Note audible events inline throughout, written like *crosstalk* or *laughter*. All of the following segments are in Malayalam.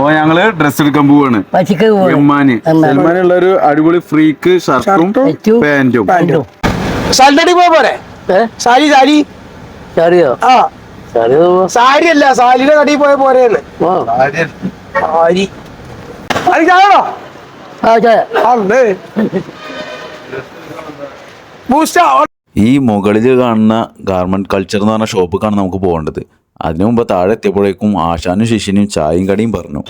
അപ്പൊ ഞങ്ങൾ ഡ്രസ് എടുക്കാൻ പോവാണ്. സൽമാന്? സൽമാനുള്ള ഒരു അടിപൊളി ഫ്രീക്ക് ഷർട്ടും പാന്റും. സാലി പോരെ? സാരി സാരി. സാരിയോ? ആ. സാരി സാരി അല്ല സാലിയുടെ കടയിൽ പോയ പോരെയാണ് സാരി. അത് കാണോ അല്ലേ ബൂസ്റ്റാ ഈ മുകളിൽ കാണുന്ന ഗാർമെന്റ് കൾച്ചർ എന്ന് പറഞ്ഞ ഷോപ്പിലേക്കാണ് നമുക്ക് പോകേണ്ടത്. അതിനു മുമ്പ് താഴെ എത്തിയപ്പോഴേക്കും ആശാനും ശിഷ്യനും ചായയും കടിയും പറഞ്ഞു.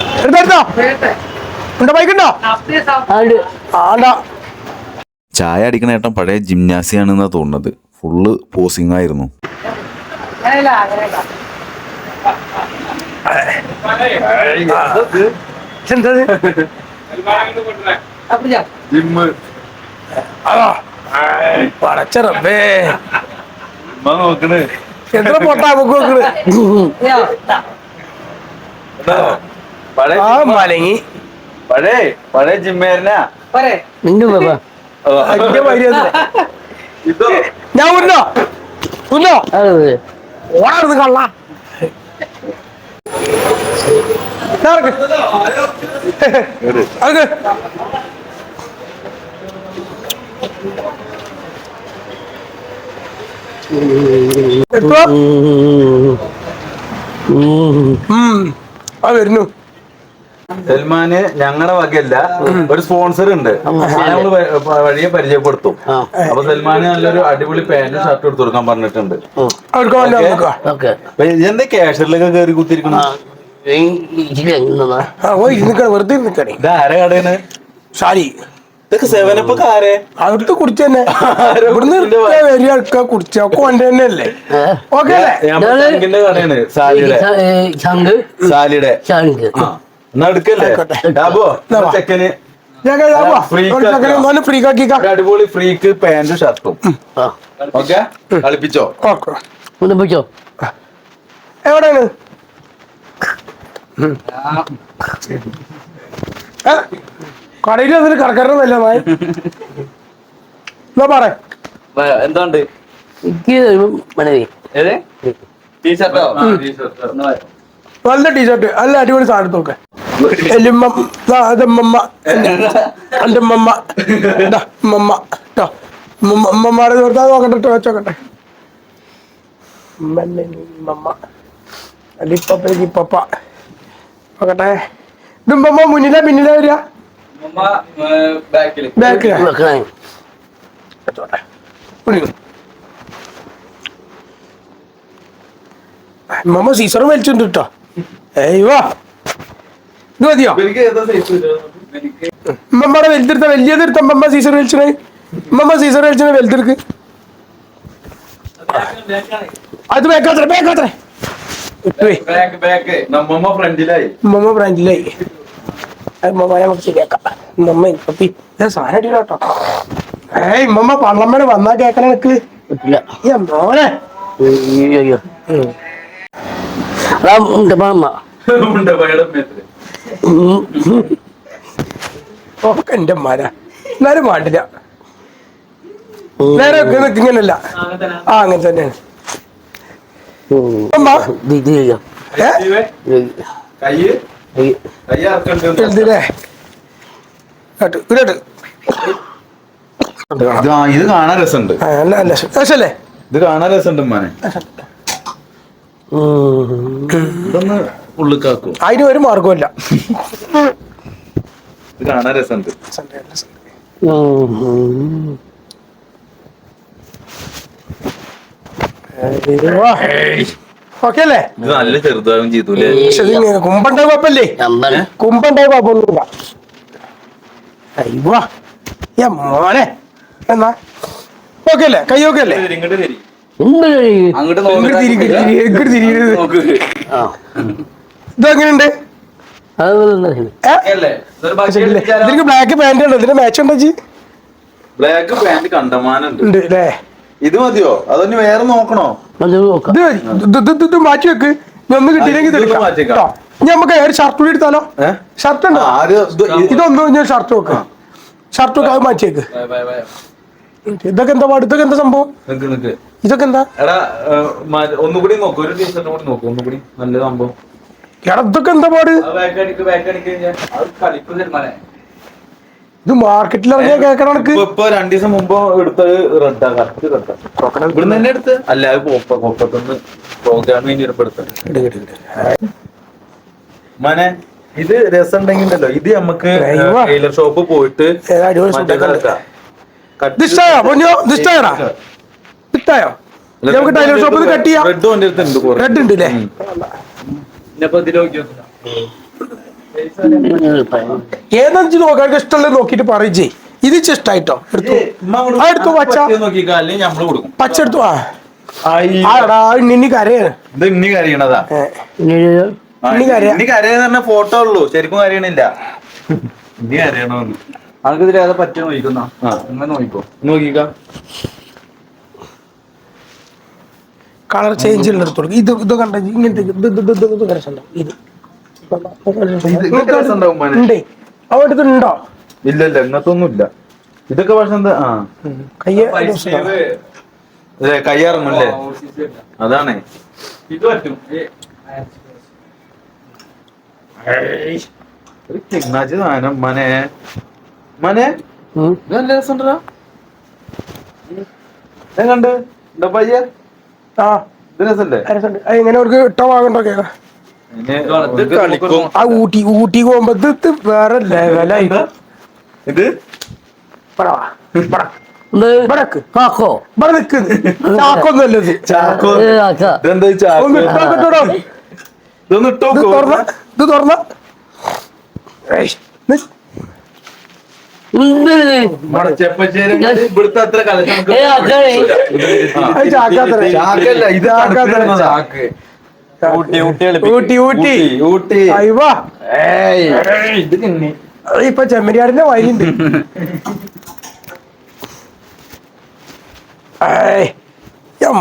ചായ അടിക്കണ ഏട്ടൻ പഴയ ജിംനാസിയാണെന്നാ തോന്നുന്നത്. ഫുള്ള് പോസിംഗ് ആയിരുന്നു. പടച്ചറപ്പേ നോക്കണ്. എത്ര പൊട്ടാ നമുക്ക് വെക്കണ്? ആ. മലങ്ങി. പഴേ പഴയ ജിമ്മേരനാ നിന്റെ പാപ്പ അതിന്റെ മര്യാദ. ഞാൻ ഉണ്ടോ ഉണ്ടോ ഓടാറുത് കള്ള. അത് ആ വരുന്നു. സൽമാന് ഞങ്ങളുടെ വകയല്ല ഒരു സ്പോൺസർ ഉണ്ട്. വഴിയെ പരിചയപ്പെടുത്തും. അപ്പൊ സൽമാന് നല്ലൊരു അടിപൊളി പാന്റും ഷർട്ടും എടുത്തു കൊടുക്കാൻ പറഞ്ഞിട്ടുണ്ട് എന്താ ക്യാഷറിലൊക്കെ കയറി കുത്തിരിക്കണം വെറുതെ നിക്കണേ. ഇത് ആരെ കടയാണ് സാരി ഇതൊക്കെ സെവനപ്പ് ആരെ? അവിടുത്തെ കുടിച്ച് തന്നെ. ഇവിടുന്ന് വരിക ആൾക്കാർ കുടിച്ച. ഒക്കെ വണ്ടി തന്നെ അല്ലേ? ഏ? ഓക്കെ കടയാണ് സാലിയുടെ. എന്നാ എടുക്കല്ലേ. ചെക്കന് അടിപൊളി ഫ്രീക്ക് പാന്റും ഷർട്ടും ആ. ഓക്കെ? കളിപ്പിച്ചോ? പിടിച്ചോ. എവിടെയാണ്? ഏ? കടയിൽ അതിന് കടക്കാരനല്ല എന്നാ പറ. എന്താണ്ട്? നല്ല ടീഷർട്ട്. നല്ല അടിപൊളി സാധനം ഒക്കെ എല്ലുമ്മ അതമ്മമ്മ മമ്മ മമ്മ ട്ടോ മമ്മമാരെ നിർത്താൻ നോക്കട്ടെ ട്ടോ, വെച്ചോക്കട്ടെ. ഉമ്മന്നെ മമ്മ അല്ലിപ്പപ്പ ഇപ്പപ്പ നോക്കട്ടെ. ഇതുമ്പമ്മ മുന്നിലാ പിന്നിലാ വരിക? മമ്മ സീസർ വലിച്ചിട്ടുണ്ട് കേട്ടോ ഏയ്വാ ഇത് മതിയോ? മമ്മടെ വലുതെടുത്ത വലിയത് എടുത്ത? ഉമ്മമ്മ സീസർ വലിച്ചണേ. മമ്മ സീസർ വലിച്ചണേ വലുതെടുക്ക്. അത് ബേക്കാത്ര ബേക്കാത്ര ബാക്ക് ബാക്ക് ബാക്ക് നമ്മമ്മ ഫ്രണ്ടിലായി ഉമ്മമ്മനെ നമുക്ക് ശരിയാക്കാം ഉമ്മമ്മ ഇപ്പപ്പി ഇത് സാധനം അടിയില്ല കേട്ടോ. ഏയ് ഉമ്മമ്മ പള്ളമ്മയുടെ വന്നാ കേക്കണ എനിക്ക് പറ്റില്ല ഈ മോനെ. അയ്യോ. അയ്യോ അതാ ഉണ്ട് മാമ ഉണ്ട് പഴയുടെ മേത്തിൽ ഒക്കെ എന്റെ മര എന്നാലും പാടില്ല നേരെ ഇങ്ങനല്ല. ആ അങ്ങനെ തന്നെയാണ്. ഉമ്മ, ഏ? കയ്യ്. ഇത് കാണാൻ രസമുണ്ട്. രസല്ലേ ഇത് കാണാൻ രസമുണ്ട് ഉമ്മാനെ. ഇതൊന്ന് ഉള്ളിക്കാക്കൂ. അതിന് ഒരു മാർഗമില്ല ഇത് കാണാൻ രസമുണ്ട്. ഓക്കെ അല്ലേ ഇത് നല്ല ചെറുതാവും ചെയ്തു അല്ലേ പക്ഷെ ഇത് ഇങ്ങനെ കുമ്പുണ്ടായ കുഴപ്പമില്ലേ? കുമ്പുണ്ടായ കുഴപ്പമൊന്നുമില്ല. അയ്യോ ഏ മോനെ. എന്നാ? ഓക്കെ അല്ലേ കൈ ഓക്കെ അല്ലേ ഇങ്ങോട്ട് തിരി. അങ്ങോട്ട് ഇങ്ങോട്ട് തിരി, ഇങ്ങോട്ട് തിരി, ഇങ്ങോട്ട് തിരിയരുത്. നോക്ക്. ആ. ഇതെങ്ങനെയുണ്ട് അത് ഏ? അല്ലേ? ഇതിലേക്ക് ബ്ലാക്ക് പാന്റ് ഉണ്ട്? ഇതിന്റെ മാച്ച് ഉണ്ടോ ജി ബ്ലാക്ക് പാന്റ് കണ്ടമാനുണ്ട് ഉണ്ട് അല്ലേ? ഇത് മതിയോ? അതൊന്ന് വേറെ നോക്കണോ? അത് നോക്കാം. ഇത് മാറ്റി വെക്ക്. കിട്ടിയില്ലെങ്കിൽ ഇതൊന്ന് എടുക്കാം മാറ്റിയേക്കാം. കേട്ടോ. ഇനി നമുക്ക് ഒരു ഷർട്ട് കൂടി എടുത്താലോ? ഷർട്ട് ഉണ്ടോ? ഇതൊന്നും ഞാൻ ഷർട്ട് നോക്ക ഷർട്ട് വെക്ക് അത് മാറ്റിയേക്ക് ഇതൊക്കെ എന്താ പാട്? ഇതൊക്കെ എന്താ സംഭവം? ഇതൊക്കെ എന്താ? എടാ ഒന്നുകൂടി നോക്കൂ. ഒരു ടീഷർട്ട് കൂടി നോക്കൂ. ഒന്നുകൂടി. നല്ല സംഭവം. എടാ ഇതൊക്കെ എന്താ പാട്? ഇത് മാർക്കറ്റിൽ ഇറങ്ങിയ കേക്കണ കണക്ക്? ഇപ്പൊ രണ്ടു ദിവസം മുമ്പ് എടുത്തത് റെഡാ കറക്റ്റ് റെഡാ ഇവിടുന്ന് തന്നെ എടുത്ത്. അല്ല അത് പോപ്പ കൊപ്പത്തൊന്ന് പ്രോഗ്രാം. മനെ ഇത് രസം ഉണ്ടല്ലോ ഇത് നമുക്ക്. ടൈലർ ഷോപ്പ് പോയിട്ട് ഷോപ്പ് നമുക്ക് ടൈലർ കട്ട് ചെയ്യാം. റെഡ് കുറെ. റെഡ് ഉണ്ട് അല്ലേ ഏതാ നോക്കാൻ ഇഷ്ടമുള്ളത് നോക്കിട്ട് പറയും ചെയ് ഇത് ഇഷ്ടായിട്ടോ? എടുത്തു. ആ, എടുത്തോ, പച്ച. പച്ച. എടുത്തു ആ. ആടാ ഇണ്ണി കരയാണ്. ഇത് ഇനി കരയണതാ. ഇനി കരയെന്ന് പറഞ്ഞ ഫോട്ടോ ഉള്ളൂ. ശരിക്കും കരയണില്ല. ഇനി കരയണോന്ന്. ആൾക്ക് ഇതിൽ ഏതാ പറ്റുക നോക്കുന്ന നോക്കിക്കോ. നോക്കിക്ക. കളർ ചേഞ്ച് ഉള്ള എടുത്തു കൊടുക്കും. ഇത് ഇത് കണ്ട? ഇങ്ങനത്തെ ഇത് ഇത് ഇത് ഇത് ഇത് രസമുണ്ടോ ഇത്. അവിടെ ഉണ്ടോ. ഇല്ല ഇല്ല ഇങ്ങനത്തെ ഒന്നും ഇല്ല ഇതൊക്കെ പക്ഷെ എന്താ ആ. കയ്യ അതെ കയ്യാറങ്ങല്ലേ അതാണ്. ഇത് പറ്റും. തിങ്ങാച്ചി സാധനം മനെ. മനെ നല്ല രസമുണ്ടോ ഞാൻ കണ്ട് എന്താ പയ്യ? ആ. ഇത് രസല്ലേ എങ്ങനെ അവർക്ക് ഇട്ട വാങ്ങണ്ടോ ആ ഊട്ടി ഊട്ടി പോകുമ്പോ ഇത് വേറെ ലെവലായി ഇത്. ചാക്കോ. ഏ കാക്ക ഇതെന്താ ചാക്കോ? ഇതൊന്ന് ഇട്ടോ ഇത് തുറന്ന ഇവിടുത്തെ അത്ര ചാക്കാത്തറ. ചാക്കല്ല ഇത് ചാക്ക്. ഊട്ടി ഊട്ടി ഊട്ടി കിണ്ണി ഇപ്പൊ ചെമ്മരിയാടിന്റെ വയലുണ്ട്. ഏയ്,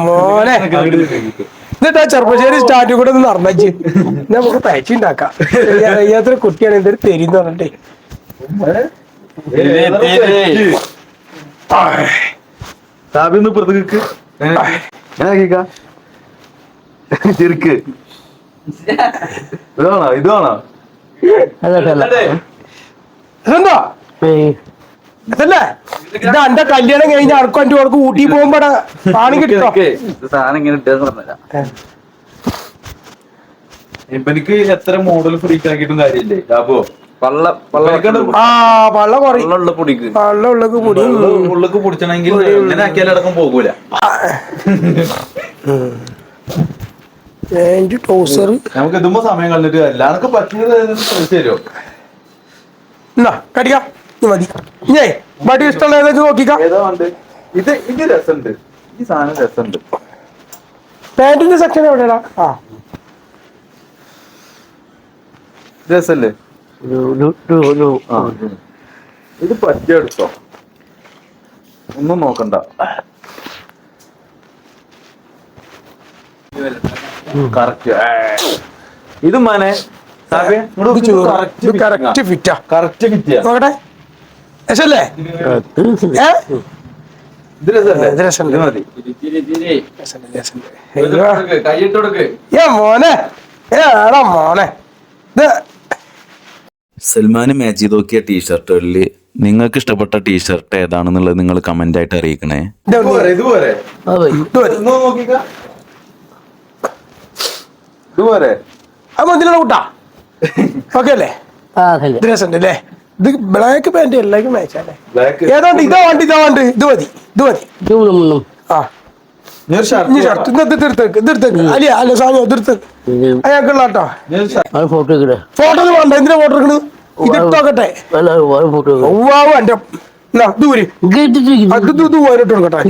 മോനെ എന്നിട്ട് ആ ചെറുപ്പശ്ശേരി സ്റ്റാറ്റു കൂടെ ഒന്ന് നടന്നു നമുക്ക് തയ്ച്ചു ഉണ്ടാക്കാം. അയ്യാത്ര കുട്ടിയാണ് എന്തൊരു തെരിന്ന് പറഞ്ഞിട്ടേ. ഞാൻ പുറത്തേക്ക് ചെറുക്ക്. ഇതാണോ ഇതാണോ ഇതെന്താ? ഇതല്ലേ? ഇത് എന്റെ കല്യാണം കഴിഞ്ഞ അടക്കം എന്റെ അവർക്ക് ഊട്ടി പോകുമ്പോ സാധനം കിട്ടോ സാധനം ഇങ്ങനെ ഇവനിക്ക് എത്ര മോഡൽ ഫ്രീക്ക് ആക്കിയിട്ടും കാര്യമില്ലേ അപ്പോ പള്ള പള്ള പള്ളുള്ള പൊടിക്ക് വള്ള ഉള്ളത് കൂടി ഉള്ളിക്ക് പിടിച്ചണമെങ്കിൽ ഇങ്ങനെ ആക്കിയാലടക്കം പോകൂല. *laughs* പാന്റ് ടോസർ നമുക്ക് എത്തുമ്പോ സമയം കണ്ടിട്ട് എല്ലാവർക്കും പറ്റുന്നത് ചോദിച്ചു തരുമോ? എന്നാ കടിക്കാം. ഇത് മതി. ഞേ വടി ഇഷ്ടമുള്ള ഏതാ നോക്കിക്കാം ഇത് ഇത് രസമുണ്ട്. ഈ സാധനം രസമുണ്ട്. പാന്റിന്റെ സെക്ഷൻ ആ. രസല്ലേ ഒരു ഒരു ഒരു ഒരു ആ. ഇത് പറ്റിയെടുത്തോ? ഒന്നും നോക്കണ്ട. കറക്റ്റ് ഇത് മനെ കറക്റ്റ് ഫിറ്റാ കറക്റ്റ് ഫിറ്റിയാ നോക്കട്ടെ. രസല്ലേ ഏ? ഇത് രസല്ലേ ഇത് രസമുണ്ട്. ഇത് മതി. രസമുണ്ട്, രസമുണ്ട്. അയ്യോ. കൈയിട്ട് കൊടുക്ക്. ഏ മോനെ. ഏ എടാ മോനെ. ഇത് സൽമാൻ മാച്ച് ചെയ്ത് നോക്കിയ ടീഷർട്ടുകളിൽ നിങ്ങൾക്ക് ഇഷ്ടപ്പെട്ട ടീഷർട്ട് ഏതാണെന്നുള്ളത് നിങ്ങൾ കമന്റ് ആയിട്ട് അറിയിക്കണേ. ഇത് *laughs* ഇത് പോരെ ഇത് പോരെ അത് മതിലുള്ള കൂട്ടാ. ഓക്കെ അല്ലേ? ഇത് രസമുണ്ട് അല്ലേ? ഇത് ബ്ലാക്ക് പാന്റ് എല്ലാവർക്കും മാച്ചല്ലേ ബ്ലാക്ക് ഏതാണ്ട് ഇതാ വേണ്ട ഇതാ വേണ്ട ഇത് മതി ഇത് മതി. ആ. ഞാൻ ഇനി ഷർട്ട് ഇത് ഇത് എടുത്തേക്ക് ഇത് എടുത്തേക്ക്. അല്ല അല്ല സാധനം ഇത് എടുത്തേക്ക് അയാൾക്കുള്ള കേട്ടോ അത് ഫോട്ടോ വേണ്ട എന്തിനാ ഫോട്ടോ എടുക്കണത്? ഇത് ഇട്ടോക്കട്ടെ അല്ല വേറെ ഫോട്ടോ ദൂര് അത് പോയിട്ട് കൊടുക്കട്ടെ.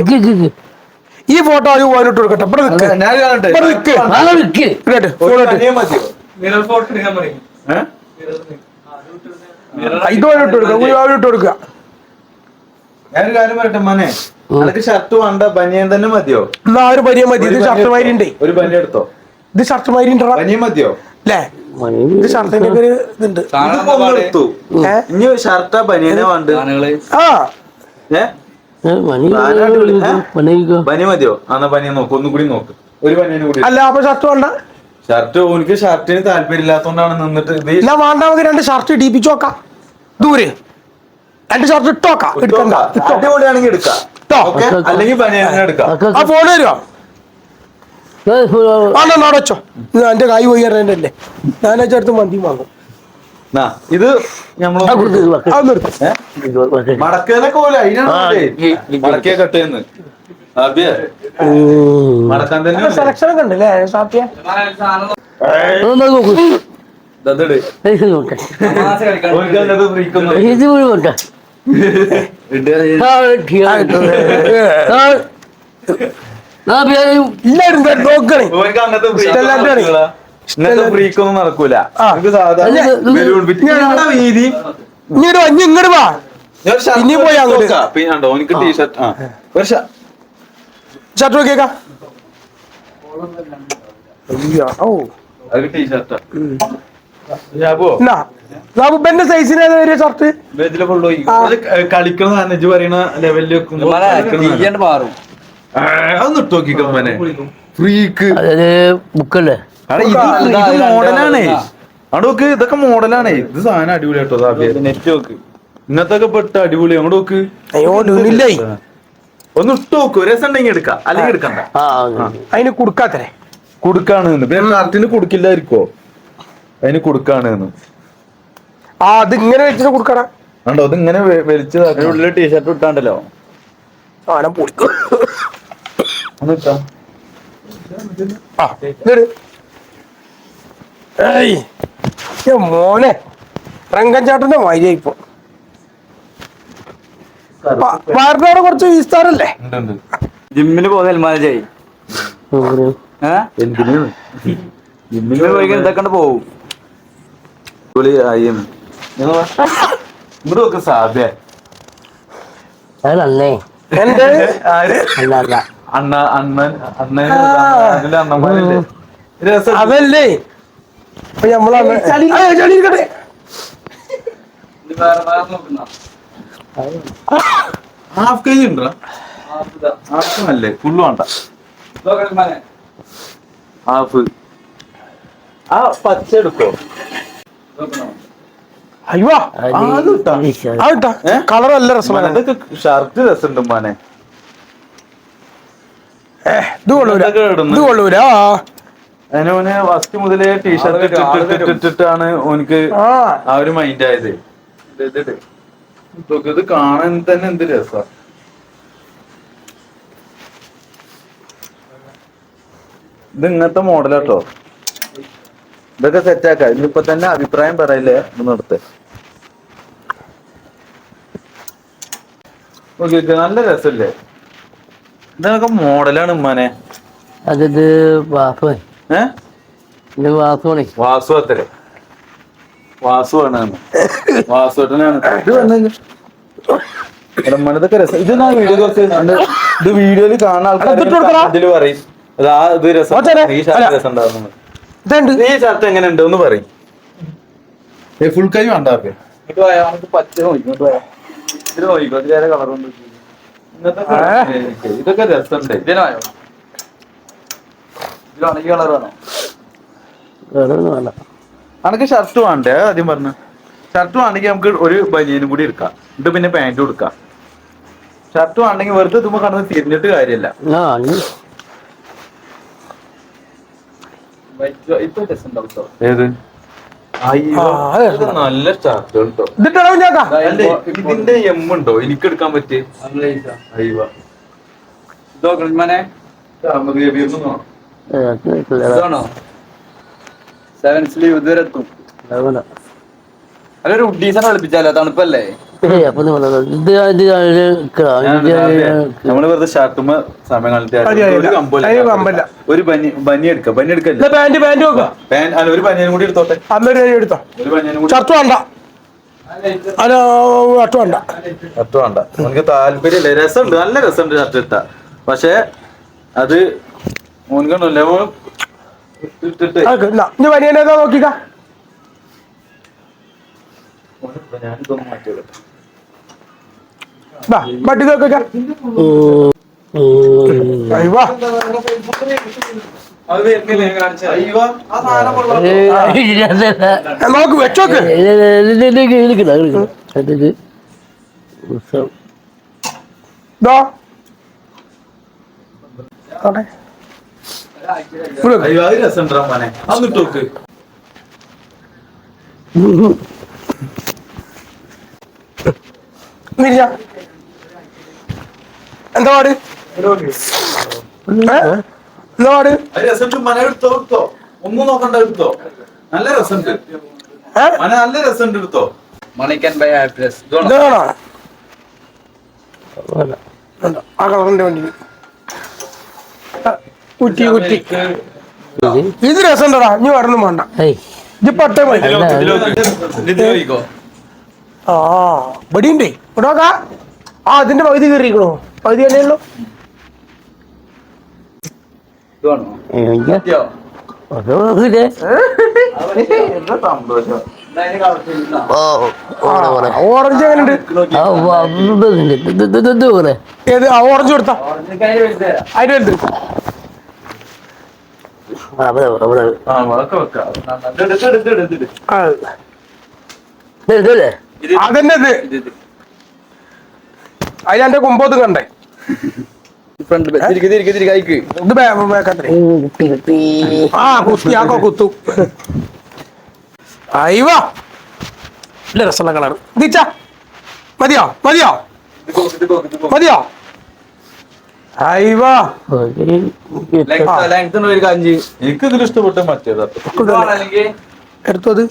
ഈ ഫോട്ടോ ഒരു പോയിട്ട് കൊടുക്കട്ടെ. ഇവിടെ നിൽക്ക് ഇവിടെ നിൽക്ക് ഒരു ഇത് കൊടുക്കുക കൊടുക്കുക ഞാനൊരു കാര്യം പറയട്ടെ മനെ. ഷർട്ട് വേണ്ട ബനിയൻ തന്നെ മതിയോ? എന്നാ ഒരു പരിയ മതി. ഇത് ഷർട്ട് മാതിരി ഉണ്ടേ ഒരു ബനിയൻ എടുത്തോ? ഇത് ഷർട്ട് മാതിരി ഉണ്ടോ ബനിയൻ മതിയോ? അല്ലേ ഇത് ഷർട്ടിന്റെ ഒക്കെ ഒരു ഇതുണ്ട്. ഇതിപ്പോ ഒന്ന് ഇനി ഷർട്ടാ ബനിയനെ വേണ്ട ആ. മതിയോ? എന്നാ ബനിയൻ നോക്ക് ഒന്നും കൂടി നോക്ക്. ഒരു കൂടി അല്ല അപ്പൊ ഷർട്ട് വേണ്ട. ഷർട്ട് ഓനിക്ക് ഷർട്ടിന് താല്പര്യമില്ലാത്തോണ്ടാണ് നിന്നിട്ട് ഇല്ല എന്നാ വേണ്ട നമുക്ക് രണ്ട് ഷർട്ട് ഇടിപ്പിച്ചു നോക്കാം ദൂരെ. രണ്ട് ഷർട്ട് ഇട്ടോക്കാം എടുക്കണ്ട. ഇട്ടോ അടിപൊളിയാണെങ്കിൽ എടുക്കാം. അല്ലെങ്കിൽ എടുക്കാം. ആ ഫോൺ തരുമോ ആണോ അടച്ചോ എന്റെ കൈ പോയി അറിയണ്ടല്ലേ ഞാൻ ചേർത്ത് മന്തി വാങ്ങും. ഇത് നമ്മൾ മടക്കേനൊക്കെ പോലെ അതിനാണ് മടക്കേ കട്ടേന്ന്. മടക്കാൻ തന്നെ സെലക്ഷൻ ഒക്കെ ഉണ്ടല്ലേ ഫ്രീക്കൊന്നും ഇത് മുഴുവൻ നോക്കണേ. ഇങ്ങനത്തെ ഫ്രീക്ക് ഒന്നും നടക്കൂല. നമുക്ക് സാധാരണ ഇത് ബലൂൺ ഫിറ്റ് ഞങ്ങളുടെ വീതി. ഇങ്ങോട്ട് വാ. ഇനി ഇങ്ങോട്ട് വാ പോയി അങ്ങോട്ട്. നോക്കാം. പിന്നെ കണ്ടോ ഓനിക്ക് ടീഷർട്ട് ആ. ഒരു ഷ- ഷർട്ട് നോക്കിയേക്കാം. ഓ ടീഷർട്ടാ സാബുബന്റെ സൈസിന് ഏതാ ഷർട്ട്? കളിക്കണ പറയണ ലെവലിൽ വെക്കുമ്പോ കളിക്കണ സാധനം. തീയണ്ട് മാറും ആ, അതൊന്ന് ഇട്ട് നോക്കിക്കമ്മനെ ഫ്രീക്ക് അതായത് ബുക്കല്ലേ മോഡലാണേ. അവിടെ നോക്ക് ഇതൊക്കെ മോഡലാണേ. ഇത് സാധനം അടിപൊളി കേട്ടോ നെറ്റ് നോക്ക് ഇന്നത്തെ പെട്ട അടിപൊളി അങ്ങോട്ട് നോക്ക്. ഒന്ന് ഇട്ട് നോക്ക് രസം ഉണ്ടെങ്കിൽ എടുക്കാം അല്ലെങ്കിൽ എടുക്കണ്ട ആ അതിന് കൊടുക്കാത്തേ കൊടുക്കാണ് പിന്നെ ഷർട്ടിന് കൊടുക്കില്ലായിരിക്കോ അതിന് കൊടുക്കാണ് ആ അത് ഇങ്ങനെ വെച്ചിട്ട് കൊടുക്കണ കണ്ടോ അത് ഇങ്ങനെ വലിച്ചതാക്കി ഉള്ളിൽ ടീഷർട്ട് ഇട്ടാണ്ടല്ലോ. സാധനം പൊളിക്കും ആ. ഏയ്. മോനെ. റങ്കഞ്ചാട്ടന്റെ മാതിരിയായി ഇപ്പൊ. വാറിനോടെ കുറച്ച് വിസ്താരല്ലേ ഉണ്ട് ഉണ്ട്. ജിമ്മിന് പോകുന്ന ജിമ്മിന് പോയി ഇതൊക്കെ പോവും? സാധ്യ അണ്ണ അണ്ണൻ അണ്ണൻ രസം അതല്ലേ? ഇപ്പൊ നമ്മളാണ് ആ, ചളി ഇരിക്കട്ടെ. ഹാഫ് കെ ജി ഉണ്ടോ? ഹാഫ് അല്ലേ? ഫുള്ള് വേണ്ട. ഹാഫ് ആ പച്ച എടുക്കോ അയ്യോ കളർ നല്ല രസമാണ്. ഇതൊക്കെ ഷർട്ട് രസമുണ്ട് മോനെ. ഇത് കൊള്ളൂല. ഇത് കൊള്ളൂല. ആ അതിന് ഓന് ഫസ്റ്റ് മുതലേ ടീഷർട്ട് ഇട്ടിട്ടാണ് ഓനിക്ക് ആ. ഒരു മൈൻഡ് ആയത്. ഇത് കാണാൻ തന്നെ എന്ത് രസ. ഇത് ഇങ്ങനത്തെ മോഡലാട്ടോ ഇതൊക്കെ സെറ്റ് ആക്കാം. ഇന്നിപ്പോ തന്നെ അഭിപ്രായം പറയില്ലേ? ഇന്നടുത്ത് നിർത്ത്. Okay okay. നല്ല രസല്ലേ? ഇതൊക്കെ മോഡലാണ് ഉമ്മാനെ. അതത് എന്റെ വാസുവാണേ വാസു അത്രേ വാസു ആണ് വാസുട്ടനാണ് ഇത് വന്നു ഇതൊക്കെ രസം. ഇത് ഞാൻ വീഡിയോ കുറച്ച് ഇത് വീഡിയോയിൽ കാണാൻ അത്. ആൾക്കാർ അതിൽ പറയും. ആ ഇത് രസം. ഈ ഷർട്ട്. രസം ഉണ്ടാവുന്നു ഇതുണ്ട്. ഈ ഷർട്ട് എങ്ങനെ ഉണ്ട് ഒന്ന് പറയും. ഫുൾ കൈ വേണ്ട ഇതൊക്കെ രസമുണ്ട്. പോയാ കളർ വേണോ? വേണ്ട. അനക്ക് ഷർട്ട് വേണ്ടേ? ആദ്യം പറഞ്ഞു. ഷർട്ട് വേണമെങ്കിൽ നമുക്ക് ഒരു ബനിയനും കൂടി എടുക്കാം. എന്നിട്ട് പിന്നെ പാന്റും എടുക്കാം. ഷർട്ട് വേണമെങ്കിൽ വെറുതെ തുമ്പോ കടന്ന് തിരിഞ്ഞിട്ട് കാര്യമില്ല. ആ ഇനി ഇപ്പൊ രസം ഉണ്ടാവും കേട്ടോ ഏത്? അയ്യോ, ഇത് നല്ല ഷർട്ട് കേട്ടോ ഇതിട്ടാണോ ഞാക്കാ അല്ലേ ഇതിന്റെ എം ഉണ്ടോ? എനിക്ക് എടുക്കാൻ പറ്റിയ? അയ്യോ. ഇതോ. ഇതാണോ സെവൻ സ്ലീവ് ഇതുവരെ എത്തും വേണ്ട അതൊരു കളിപ്പിച്ചാലോ? തണുപ്പല്ലേ? നമ്മൾ വെറുതെ ഷർട്ടുമ്പോ സമയം. ഒരു ബനി ബനി എടുക്ക ബനി എടുക്കല്ല? പാന്റ് പാന്റ് നോക്ക പാൻ അല്ല ഒരു ബനിയനും കൂടി എടുത്തോട്ടെ? അന്നൊരു കൈ എടുത്തോ? ഒരു ബനിയനും കൂടി ഷർട്ട് വേണ്ട. അല്ല ഷർട്ട് വേണ്ട. ഷർട്ട് വേണ്ട. താല്പര്യമില്ല. രസമുണ്ട് നല്ല രസമുണ്ട് ഷർട്ട് ഇട്ട. പക്ഷെ അത് എന്നാ, ഇനി നോക്കിക്ക? ഞാനിതൊന്ന് മാറ്റി വെക്കട്ടെ. ബട്ടി നോക്കിക്ക നോക്ക് വെച്ചോക്ക് ഇതോ എന്താ പാട്? എന്താ പാട്? ഒന്നും നോക്കണ്ട എടുത്തോ. നല്ല രസമുണ്ട്? മന നല്ല രസമുണ്ട് എടുത്തോ. Money can buy happiness? ആ കളറിന്റെ വണ്ടി. കുറ്റി കുറ്റി. ഇത് രസമുണ്ടടാ. ഇനി വരണം വേണ്ട. ഇത് പട്ടേ മതി ആ ഇവിടെയുണ്ടേ ഇവിടോക്കാ ആ അതിന്റെ പകുതി കയറിയിരിക്കണോ. പകുതി തന്നെ ഉള്ളു. ഓറഞ്ച് എങ്ങനെയുണ്ട് ഓറഞ്ച് കൊടുത്താ. അതിന്റെ വലുത് അവിടെ അവിടെ ആ വളക്കെ വെക്കാം ആ, ഇതല്ലേ അതന്നെ ഇത്. അതിന്റെ കുമ്പോത്ത് കണ്ടേ. ആ കുത്തി ആക്കോ കുത്തു. അയ്യോ. ഇല്ല രസമുള്ള കളർ. ദിച്ച മതിയോ? മതിയോ? മതിയോ? ഒരു കാഞ്ചി. എനിക്ക് ഇതിൽ ഇഷ്ടപ്പെട്ട മറ്റേതാ അല്ലെങ്കിൽ എടുത്തു അത്?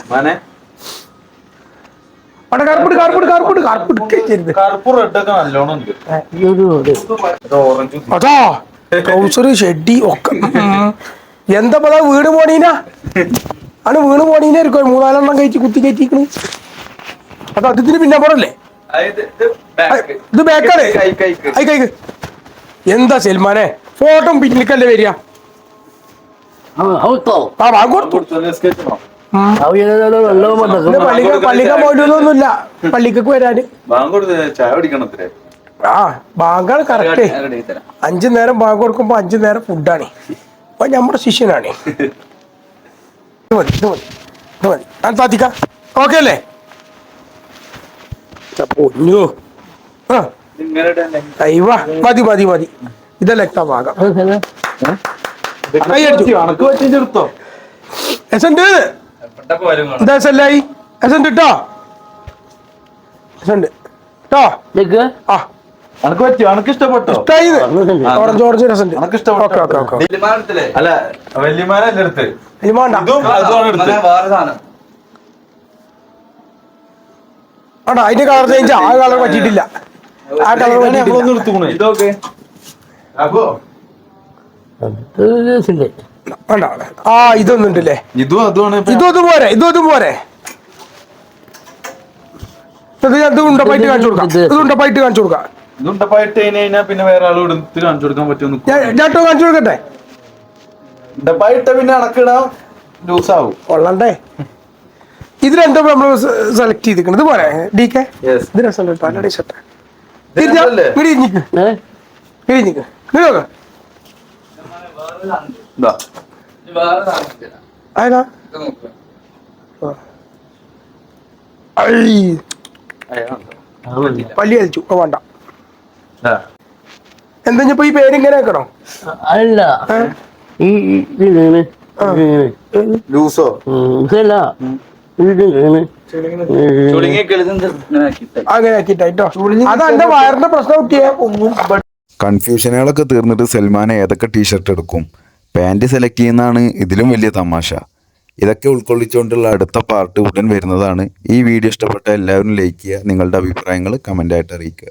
റെഡ് ഒക്കെ നല്ലോണം ഉണ്ട്. അതാ ട്രൗസർ ഷെഡി ഒക്കെ. ഉം. എന്താ പതാ വീണ് പോണീനാ? ആണ് വീണ് പോണീനെ മൂന്നാലെണ്ണം കഴിച്ച് കുത്തി കയറ്റിക്കണ്. അതാ അതിന് പിന്നെ പോറല്ലേ ഇത് ബാക്കാണ് ആയി കൈക്ക്. എന്താ സൽമാനെ? ഫോട്ടോ പിന്നിക്കല്ലേ വരിക. പള്ളിക്ക പോയിട്ടൊന്നുമില്ല പള്ളിക്കൊക്കെ വരാന്. ആ ബാങ്കാണ് കറക്റ്റ്. അഞ്ചു നേരം ബാങ്ക് കൊടുക്കുമ്പോ അഞ്ചു നേരം ഫുഡാണ്. അപ്പൊ നമ്മുടെ ശിഷ്യനാണ്. ഇത് മതി ഇത് മതി ഇത് മതി. ഞാൻ താത്തിക്ക. ഓക്കെ അല്ലേ? പൊന്നു. ആ. അയ്യവ മതി മതി മതി. ഇതല്ല വ്യക്തമാകാം ട്ടോ. അതിന്റെ കളർ ചേഞ്ച് ആ കളർ പറ്റിയിട്ടില്ല. ആ കളർ നമ്മളൊന്ന് ഇതൊക്കെ. അപ്പോ? വേണ്ട. ആ ഇതൊന്നും ഉണ്ടല്ലേ? ഇതും അതുമാണ് ഇപ്പൊ. ഇതും അതും പോരെ ഇതും അതും പോരെ. ഇത് ഞാൻ ഇത് ഉണ്ടപ്പായിട്ട് കാണിച്ചു കൊടുക്കാം. ഇത് ഉണ്ടപ്പായിട്ട് കാണിച്ചു കൊടുക്കാം. ഇതും ടപ്പായിട്ട് കഴിഞ്ഞാൽ പിന്നെ വേറെ ആളും എടുത്ത് കാണിച്ചു കൊടുക്കാൻ പറ്റുമെന്ന് ഞാൻ ഞാൻ ഇട്ടോ കാണിച്ചു കൊടുക്കട്ടെ? ഡപ്പായിട്ട പിന്നെ അണക്കിടാം ലൂസ് ആവും കൊള്ളണ്ടേ. ഇത് രണ്ടും നമ്മൾ സെലക്ട് ചെയ്തിരിക്കണം ഇത് പോരെ. ഡി കെ? ഇതിനെ ഇത് രസമുണ്ട് കേട്ടോ. പല്ലി കളിച്ചു ഓ വേണ്ട. എന്താ ഈ പേര് ഇങ്ങനെ വെക്കണോ? അല്ല. ഈ ലൂസോ? ഇതല്ല. ഇതിങ്ങനെ വയറിന്റെ പ്രശ്നം കൺഫ്യൂഷനുകളൊക്കെ തീർന്നിട്ട് സൽമാൻ ഏതൊക്കെ ടീഷർട്ട് എടുക്കും? പാന്റ് സെലക്ട് ചെയ്യുന്നതാണ് ഇതിലും വലിയ തമാശ. ഇതൊക്കെ ഉൾക്കൊള്ളിച്ചുകൊണ്ടുള്ള അടുത്ത പാർട്ട് ഉടൻ വരുന്നതാണ്. ഈ വീഡിയോ ഇഷ്ടപ്പെട്ട എല്ലാവരും ലൈക്ക് ചെയ്യുക നിങ്ങളുടെ അഭിപ്രായങ്ങൾ കമന്റായിട്ട് അറിയിക്കുക.